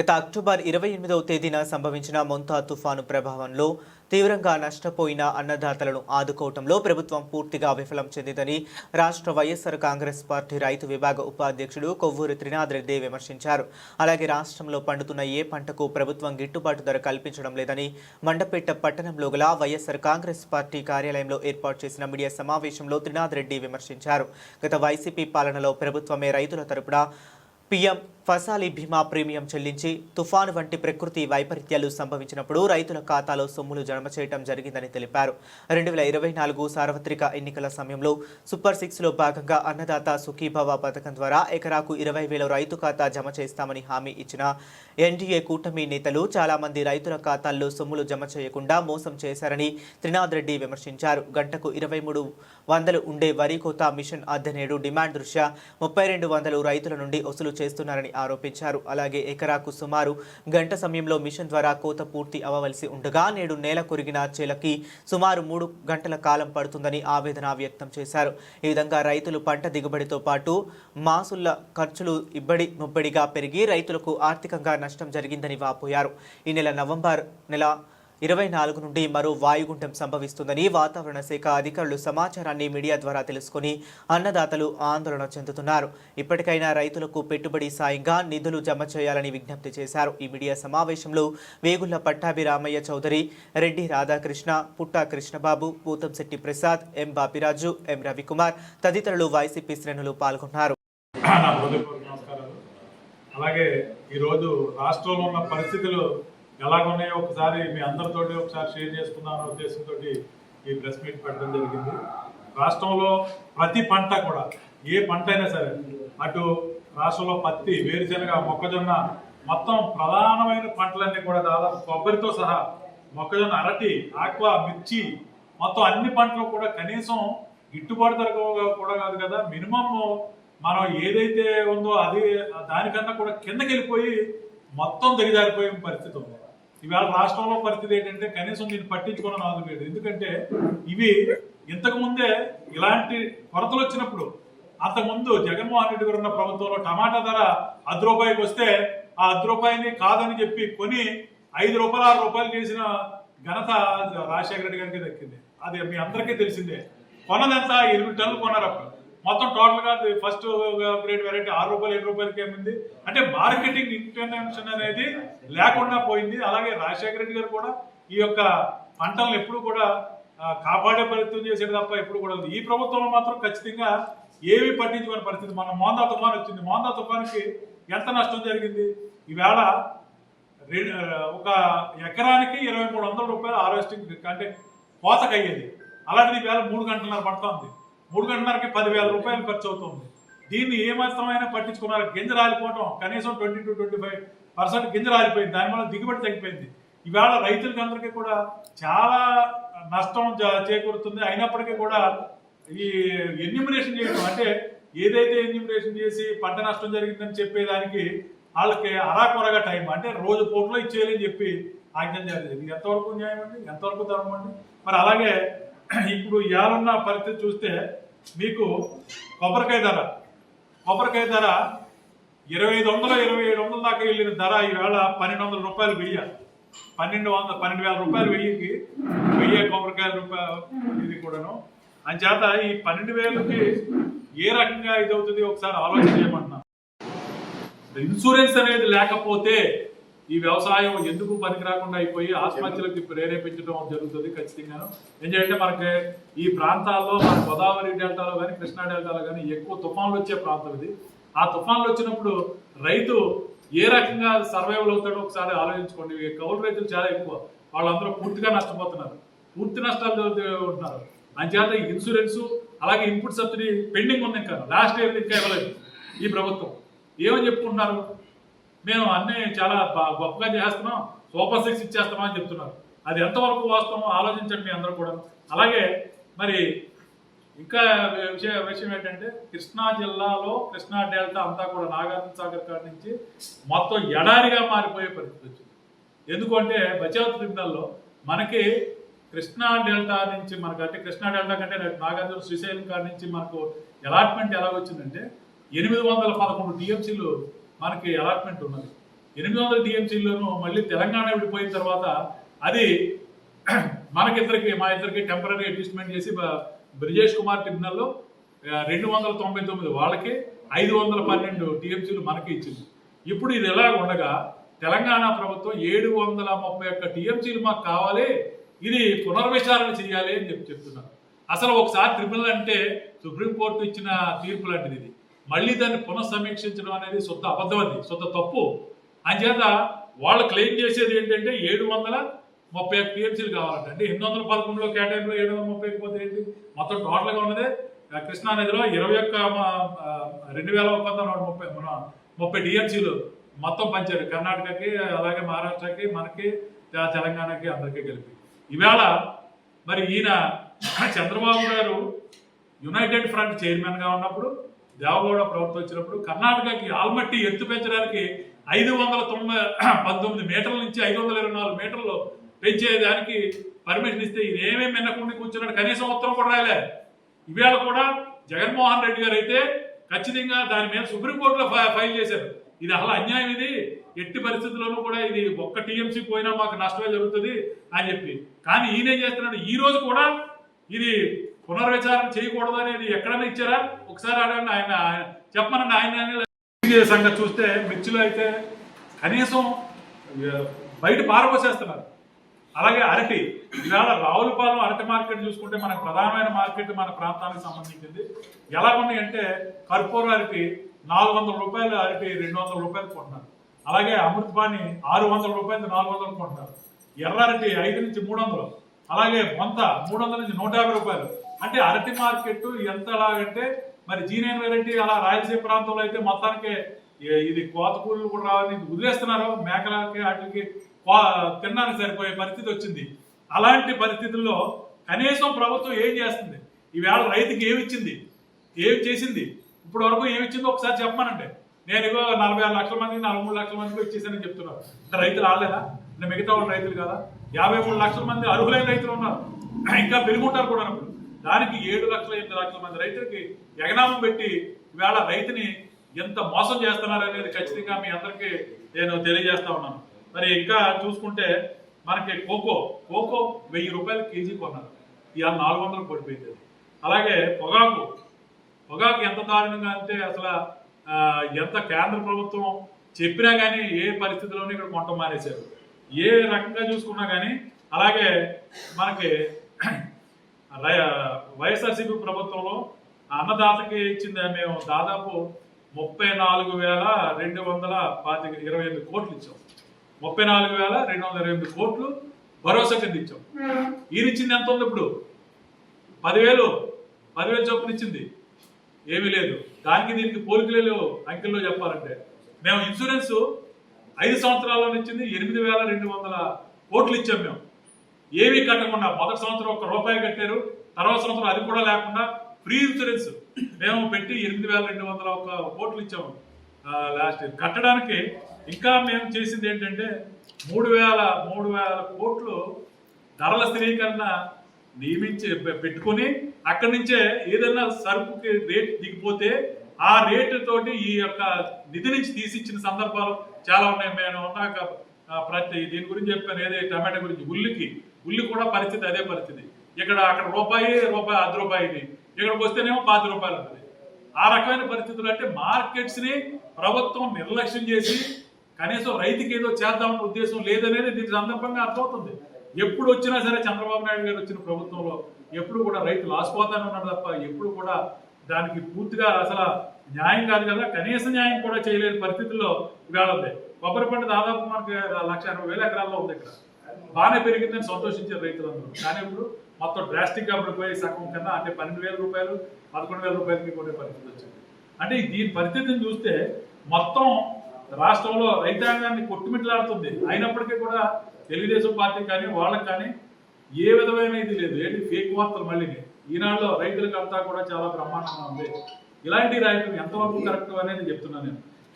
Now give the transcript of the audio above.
గత అక్టోబర్ ఇరవై ఎనిమిదవ తేదీన సంభవించిన మొంతా తుఫాను ప్రభావంలో తీవ్రంగా నష్టపోయిన అన్నదాతలను ఆదుకోవటంలో ప్రభుత్వం పూర్తిగా విఫలం చెందిందని రాష్ట్ర వైఎస్ఆర్ కాంగ్రెస్ పార్టీ రైతు విభాగ ఉపాధ్యక్షుడు కొవ్వూరు త్రినాథ్ రెడ్డి విమర్శించారు. అలాగే రాష్ట్రంలో పండుతున్న ఏ పంటకు ప్రభుత్వం గిట్టుబాటు ధర కల్పించడం లేదని మండపేట పట్టణంలో గల వైఎస్ఆర్ కాంగ్రెస్ పార్టీ కార్యాలయంలో ఏర్పాటు చేసిన మీడియా సమావేశంలో త్రినాథ్ రెడ్డి విమర్శించారు. గత వైసీపీ పాలనలో ప్రభుత్వమే రైతుల తరపున పీఎం ఫసాలి బీమా ప్రీమియం చెల్లించి తుఫాను వంటి ప్రకృతి వైపరీత్యాలు సంభవించినప్పుడు రైతుల ఖాతాలో సొమ్ములు జమ చేయడం జరిగిందని తెలిపారు. రెండు వేల ఇరవై నాలుగు సార్వత్రిక ఎన్నికల సమయంలో సూపర్ సిక్స్లో భాగంగా అన్నదాత సుఖీభవ పథకం ద్వారా ఎకరాకు ఇరవై వేల రైతు ఖాతా జమ చేస్తామని హామీ ఇచ్చిన ఎన్డీఏ కూటమి నేతలు చాలామంది రైతుల ఖాతాల్లో సొమ్ములు జమ చేయకుండా మోసం చేశారని త్రినాథ్ రెడ్డి విమర్శించారు. గంటకు ఇరవై మూడు వందలు ఉండే వరి కోత మిషన్ అద్దెనేడు డిమాండ్ దృష్ట్యా ముప్పై రెండు వందలు రైతుల నుండి వసూలు చేస్తున్నారని ఆరోపించారు. అలాగే ఎకరాకు సుమారు గంట సమయంలో మిషన్ ద్వారా కోత పూర్తి అవ్వవలసి ఉండగా నేడు నేల కొరిగిన చేలకి సుమారు మూడు గంటల కాలం పడుతుందని ఆవేదన వ్యక్తం చేశారు. ఈ విధంగా రైతులు పంట దిగుబడితో పాటు మాసుల ఖర్చులు ఇబ్బడి ముబ్బడిగా పెరిగి రైతులకు ఆర్థికంగా నష్టం జరిగిందని వాపోయారు. ఈ నెల నవంబర్ నెల ఇరవై నాలుగు నుండి మరో వాయుగుండం సంభవిస్తుందని వాతావరణ శాఖ అధికారులు సమాచారాన్ని మీడియా ద్వారా తెలుసుకుని అన్నదాతలు ఆందోళన చెందుతున్నారు. ఇప్పటికైనా రైతులకు పెట్టుబడి సాయంగా నిధులు జమ చేయాలని విజ్ఞప్తి చేశారు. ఈ మీడియా సమావేశంలో వేగుళ్ళ పట్టాభి రామయ్య చౌదరి రెడ్డి రాధాకృష్ణ పుట్టా కృష్ణబాబు పూతంశెట్టి ప్రసాద్ ఎం బాపిరాజు ఎం రవికుమార్ తదితరులు వైసీపీ శ్రేణులు పాల్గొన్నారు. అలాగే ఈరోజు రాష్ట్రంలో ఉన్న పరిస్థితులు ఎలాగున్నాయో ఒకసారి మీ అందరితోటి ఒకసారి షేర్ చేసుకుందామనే ఉద్దేశంతో ఈ ప్రెస్ మీట్ పెట్టడం జరిగింది. రాష్ట్రంలో ప్రతి పంట కూడా ఏ పంట అయినా సరే అటు రాష్ట్రంలో పత్తి వేరుశెనగ మొక్కజొన్న మొత్తం ప్రధానమైన పంటలన్నీ కూడా దాదాపు కొబ్బరితో సహా మొక్కజొన్న అరటి ఆక్వా మిర్చి మొత్తం అన్ని పంటలు కూడా కనీసం గిట్టుబాటు ధర కూడా కాదు కదా మినిమం మనం ఏదైతే ఉందో అది దానికన్నా కూడా కిందకి వెళ్ళిపోయి మొత్తం దిగజారిపోయే పరిస్థితి ఉంది. ఇవాళ రాష్ట్రంలో పరిస్థితి ఏంటంటే కనీసం దీన్ని పట్టించుకోవడం అవసరం లేదు ఎందుకంటే ఇవి ఇంతకు ముందే ఇలాంటి కొరతలు వచ్చినప్పుడు అంతకుముందు జగన్మోహన్ రెడ్డి గారు ఉన్న ప్రభుత్వంలో టమాటా ధర అర్ధ రూపాయికి వస్తే ఆ అర్ధ రూపాయిని కాదని చెప్పి కొని ఐదు రూపాయలు ఆరు రూపాయలు చేసిన ఘనత రాజశేఖర రెడ్డి గారికి దక్కింది. అది మీ అందరికీ తెలిసిందే. కొనదంతా ఎనిమిది టన్నులు కొన్నారు అప్పుడు. మొత్తం టోటల్గా ఫస్ట్ గ్రేడ్ వెరైటీ ఆరు రూపాయలు ఏడు రూపాయలకి ఏమింది? అంటే మార్కెటింగ్ ఇంటర్వెన్షన్ అనేది లేకుండా పోయింది. అలాగే రాజశేఖర రెడ్డి గారు కూడా ఈ యొక్క పంటలను ఎప్పుడు కూడా కాపాడే ప్రయత్నం చేసేది తప్ప ఎప్పుడు కూడా ఈ ప్రభుత్వంలో మాత్రం ఖచ్చితంగా ఏవి పట్టించుకునే పరిస్థితి. మన మోందా తుఫాన్ వచ్చింది. మోందా తుఫాన్కి ఎంత నష్టం జరిగింది? ఈవేళ ఒక ఎకరానికి ఇరవై మూడు వందల రూపాయలు హార్వెస్టింగ్ అంటే కోతకు అయ్యేది అలాంటిది ఈవేళ మూడు గంటలన్నర పడుతుంది. మూడు గంటన్నరకి పదివేల రూపాయలు ఖర్చు అవుతుంది దీన్ని ఏమాత్రమైనా పట్టించుకున్నారు. గింజ రాలిపోవటం కనీసం twenty two twenty five percent గింజ రాలిపోయింది. దానివల్ల దిగుబడి తగ్గిపోయింది. ఇవాళ రైతులకి అందరికీ కూడా చాలా నష్టం చేకూరుతుంది. అయినప్పటికీ కూడా ఈ ఎన్యూమినేషన్ చేయడం అంటే ఏదైతే ఎన్యూమినేషన్ చేసి పంట నష్టం జరిగిందని చెప్పేదానికి వాళ్ళకి అరాకొరగా టైం అంటే రోజు పూటలో ఇచ్చేయాలని చెప్పి ఆజ్ఞం జరిగింది ఇది ఎంతవరకు న్యాయం అండి? ఎంతవరకు ధర్మం అండి? మరి అలాగే ఇప్పుడు ఇవాళన్న పరిస్థితి చూస్తే మీకు కొబ్బరికాయ ధర. కొబ్బరికాయ ధర ఇరవై ఐదు వందల ఇరవై ఏడు వందల దాకా వెళ్ళిన ధర ఈవేళ పన్నెండు వందల రూపాయలు వెయ్యి. పన్నెండు వందల పన్నెండు వేల రూపాయలు వెయ్యికి వెయ్యి కొబ్బరికాయ రూపాయలు ఇది కూడాను. అంచేత ఈ పన్నెండు వేలకి ఏ రకంగా ఇది అవుతుంది ఒకసారి ఆలోచన చేయమంటున్నాను ఇన్సూరెన్స్ అనేది లేకపోతే ఈ వ్యవసాయం ఎందుకు పనికిరాకుండా అయిపోయి ఆత్మహత్యలకు ప్రేరేపించడం జరుగుతుంది ఖచ్చితంగా ఎందుకంటే మనకి ఈ ప్రాంతాల్లో మన గోదావరి డెల్టాలో కానీ కృష్ణా డెల్టాలో కానీ ఎక్కువ తుఫాన్లు వచ్చే ప్రాంతం ఇది. ఆ తుఫాన్లు వచ్చినప్పుడు రైతు ఏ రకంగా సర్వైవల్ అవుతాడో ఒకసారి ఆలోచించుకోండి. కౌలు రైతులు చాలా ఎక్కువ. వాళ్ళందరూ పూర్తిగా నష్టపోతున్నారు. పూర్తి నష్టాలు ఉంటున్నారు. అంచేత ఇన్సూరెన్స్ అలాగే ఇన్పుట్ సబ్సిడీ పెండింగ్ ఉంది ఇంకా. లాస్ట్ ఇయర్ ఇంకా ఇవ్వలేదు ఈ ప్రభుత్వం. ఏమని చెప్పుకుంటున్నారు? మేము అన్ని చాలా బా- గొప్పగా చేస్తున్నాం సూపర్ సిక్స్ ఇచ్చేస్తామని చెప్తున్నారు. అది ఎంతవరకు వాస్తవమో ఆలోచించండి మీ అందరూ కూడా అలాగే మరి ఇంకా విషయ విషయం ఏంటంటే కృష్ణా జిల్లాలో కృష్ణా డెల్టా అంతా కూడా నాగార్జున సాగర్ కాడ నుంచి మొత్తం ఎడారిగా మారిపోయే పరిస్థితి వచ్చింది. ఎందుకంటే బచావ్ ట్రిబ్యునల్లో మనకి కృష్ణా డెల్టా నుంచి మనకు అంటే కృష్ణా డెల్టా కంటే నాగార్జున శ్రీశైలం కాడ నుంచి మనకు అలాట్మెంట్ ఎలా వచ్చిందంటే ఎనిమిది వందల పదకొండు టీఎంసీలు మనకి అలాట్మెంట్ ఉన్నది. ఎనిమిది వందల టీఎంసీలోనూ మళ్ళీ తెలంగాణ విడిపోయిన తర్వాత అది మనకిద్దరికి మా ఇద్దరికి టెంపరీ అడ్జస్ట్మెంట్ చేసి బ్రిజేష్ కుమార్ ట్రిబ్యునల్లో రెండు వందల తొంభై తొమ్మిది వాళ్ళకి ఐదు వందల పన్నెండు టీఎంసీలు మనకి ఇచ్చింది. ఇప్పుడు ఇది ఎలా ఉండగా తెలంగాణ ప్రభుత్వం ఏడు వందల ముప్పై ఒక్క టీఎంసీలు మాకు కావాలి ఇది పునర్విచారణ చేయాలి అని చెప్పి చెప్తున్నారు. అసలు ఒకసారి ట్రిబ్యునల్ అంటే సుప్రీంకోర్టు ఇచ్చిన తీర్పు లాంటిది ఇది. మళ్ళీ దాన్ని పునఃసమీక్షించడం అనేది సొంత అబద్ధం అది సొంత తప్పు. అంచేత వాళ్ళు క్లెయిమ్ చేసేది ఏంటంటే ఏడు వందల ముప్పై ఒక్క టీఎంసీలు కావాలంట అంటే ఎనిమిది వందల పదకొండులో కేటాయింపులో ఏడు వందల ముప్పై పోతే ఏంటి? మొత్తం టోటల్గా ఉన్నదే కృష్ణానదిలో కృష్ణా నదిలో ఇరవై ఒక్క రెండు వేల ఒప్పందం నూట ముప్పై మన ముప్పై టీఎంసీలు మొత్తం పంచారు. కర్ణాటకకి అలాగే మహారాష్ట్రకి మనకి తెలంగాణకి అందరికీ కలిపి. ఈవేళ మరి ఈయన చంద్రబాబు గారు యునైటెడ్ ఫ్రంట్ చైర్మన్గా ఉన్నప్పుడు దేవగౌడ ప్రభుత్వం వచ్చినప్పుడు కర్ణాటకకి ఆల్మట్టి ఎత్తు పెంచడానికి ఐదు వందల తొంభై పంతొమ్మిది మీటర్ల నుంచి ఐదు వందల ఇరవై నాలుగు మీటర్లు పెంచేదానికి పర్మిషన్ ఇస్తే ఇది ఏమేమి మిన్నకుండా కూర్చున్నాడు. కనీసం ఉత్తరం కూడా రాలే ఇవేళ కూడా జగన్మోహన్ రెడ్డి గారు అయితే ఖచ్చితంగా దాని మీద సుప్రీంకోర్టులో ఫై- ఫైల్ చేశారు. ఇది అసలు అన్యాయం ఇది. ఎట్టి పరిస్థితుల్లోనూ కూడా ఇది ఒక్క టీఎంసీ పోయినా మాకు నష్టమే జరుగుతుంది అని చెప్పి. కానీ ఈయన చేస్తున్నాడు? ఈ రోజు కూడా ఇది పునర్విచారణ చేయకూడదు అనేది ఎక్కడైనా ఇచ్చారా? ఒకసారి అడగండి ఆయన ఆయన చెప్పమనండి ఆయన సంగతి చూస్తే మిర్చిలో అయితే కనీసం బయట పారపోసేస్తున్నారు అలాగే అరటి ఇవాళ రావులపాలెం అరటి మార్కెట్ చూసుకుంటే మనకు ప్రధానమైన మార్కెట్ మన ప్రాంతానికి సంబంధించింది. ఎలా ఉన్నాయి అంటే కర్పూర అరటి నాలుగు వందల రూపాయలు అరటి రెండు వందల రూపాయలు కొంటున్నారు. అలాగే అమృతపాణి ఆరు వందల రూపాయలు నాలుగు వందలు కొంటున్నారు. ఎర్ర అరటి ఐదు నుంచి మూడు వందలు. అలాగే బొంత మూడు వందల నుంచి నూట యాభై రూపాయలు. అంటే అరటి మార్కెట్ ఎంత ఎలాగంటే మరి జీనేని రెడ్డి అలా రాయలసీమ ప్రాంతంలో అయితే మొత్తానికి ఇది కోత కూలీలు కూడా రావాలని వదిలేస్తున్నారు. మేకలకి వాటికి కో- తినడానికి సరిపోయే పరిస్థితి వచ్చింది. అలాంటి పరిస్థితుల్లో కనీసం ప్రభుత్వం ఏం చేస్తుంది? ఈవేళ రైతుకి ఏమి ఇచ్చింది? ఏం చేసింది? ఇప్పుడు వరకు ఏమి ఇచ్చిందో ఒకసారి చెప్పమనండి. నేను ఇగో నలభై ఆరు లక్షల మంది నలభై మూడు లక్షల మందికి ఇచ్చేసానని చెప్తున్నారు అంటే రైతులు రాలేదా? అంటే మిగతా వాళ్ళు రైతులు కదా? యాభై మూడు లక్షల మంది అర్హులైన రైతులు ఉన్నారు. ఇంకా పెరుగుంటారు కూడా అప్పుడు దానికి ఏడు లక్షల ఎనిమిది లక్షల మంది రైతులకి ఎగనామం పెట్టి ఇవాళ రైతుని ఎంత మోసం చేస్తున్నారు అనేది ఖచ్చితంగా మీ అందరికీ నేను తెలియజేస్తా ఉన్నాను. మరి ఇంకా చూసుకుంటే మనకి కోకో కోకో వెయ్యి రూపాయలు కేజీ కొన్నారు. ఇవాళ నాలుగు వందలు పడిపోయింది అలాగే పొగాకు పొగాకు ఎంత దారుణంగా అంటే అసలు ఎంత కేంద్ర ప్రభుత్వం చెప్పినా కానీ ఏ పరిస్థితిలోనూ ఇక్కడ కొంట మానేశారు. ఏ రకంగా చూసుకున్నా కానీ అలాగే మనకి వైఎస్ఆర్సీపీ ప్రభుత్వంలో అన్నదాతకి ఇచ్చింది మేము దాదాపు ముప్పై నాలుగు వేల రెండు వందల పాతిక ఇరవై ఎనిమిది కోట్లు ఇచ్చాం. ముప్పై నాలుగు వేల రెండు వందల ఇరవై ఎనిమిది కోట్లు భరోసా కింద ఇచ్చాం. ఈయన ఇచ్చింది ఎంత ఉంది ఇప్పుడు? పదివేలు పదివేలు చొప్పున ఇచ్చింది. ఏమీ లేదు. దానికి దీనికి పోలికలే లేవు అంకెల్లో చెప్పాలంటే. మేము ఇన్సూరెన్స్ ఐదు సంవత్సరాల్లో ఇచ్చింది ఎనిమిది వేల రెండు వందల కోట్లు ఇచ్చాం మేము. ఏమీ కట్టకుండా మొదటి సంవత్సరం ఒక రూపాయి కట్టారు. తర్వాత సంవత్సరం అది కూడా లేకుండా ఫ్రీ ఇన్సూరెన్స్ మేము పెట్టి ఎనిమిది వేల రెండు వందల ఒక కోట్లు ఇచ్చాము. లాస్ట్ ఇయర్ కట్టడానికి ఇంకా మేము చేసింది ఏంటంటే మూడు వేల మూడు వేల కోట్లు ధరల స్థిరీకరణ నియమించి పెట్టుకొని అక్కడి నుంచే ఏదైనా సరుకుకి రేట్ దిగిపోతే ఆ రేటు తోటి ఈ యొక్క నిధి నుంచి తీసిచ్చిన సందర్భాలు చాలా ఉన్నాయి. మేము ఉన్నాక ప్రతి దీని గురించి చెప్పాను. ఏదే? టమాటా గురించి. ఉల్లికి ఉల్లి కూడా పరిస్థితి అదే పరిస్థితి. ఇక్కడ అక్కడ రూపాయి రూపాయి అర్ధ రూపాయిది. ఇక్కడికి వస్తేనేమో పాతి రూపాయలు ఉంటుంది. ఆ రకమైన పరిస్థితులు అంటే మార్కెట్స్ని ప్రభుత్వం నిర్లక్ష్యం చేసి కనీసం రైతుకి ఏదో చేద్దామన్న ఉద్దేశం లేదనేది దీని సందర్భంగా అర్థమవుతుంది. ఎప్పుడు వచ్చినా సరే చంద్రబాబు నాయుడు గారు వచ్చిన ప్రభుత్వంలో ఎప్పుడు కూడా రైతు లాసిపోతానే ఉన్నాడు తప్ప ఎప్పుడు కూడా దానికి పూర్తిగా అసలు న్యాయం కాదు కదా. కనీస న్యాయం కూడా చేయలేని పరిస్థితుల్లో ఇవాళ ఉంది. కొబ్బరి పంట దాదాపు మనకి లక్ష అరవై వేల ఎకరాల్లో ఉంది ఇక్కడ. బాగానే పెరిగిందని సంతోషించారు రైతులందరూ. కానీ ఇప్పుడు మొత్తం డ్రాస్టిక్గా పడిపోయి సగం కన్నా అంటే పన్నెండు వేల రూపాయలు పదకొండు వేల రూపాయలకి కొనే పరిస్థితి వచ్చింది. అంటే దీని పరిస్థితిని చూస్తే మొత్తం రాష్ట్రంలో రైతాంగాన్ని కొట్టుమిట్లాడుతుంది. అయినప్పటికీ కూడా తెలుగుదేశం పార్టీ కానీ వాళ్ళకి కానీ ఏ విధమైన ఇది లేదు. ఏంటి? ఫేక్ వార్తలు మళ్ళీ. ఈనాడులో రైతులకు అంతా కూడా చాలా బ్రహ్మాండంగా ఉంది. ఇలాంటి రైతులు ఎంతవరకు కరెక్ట్ అనేది చెప్తున్నాను నేను.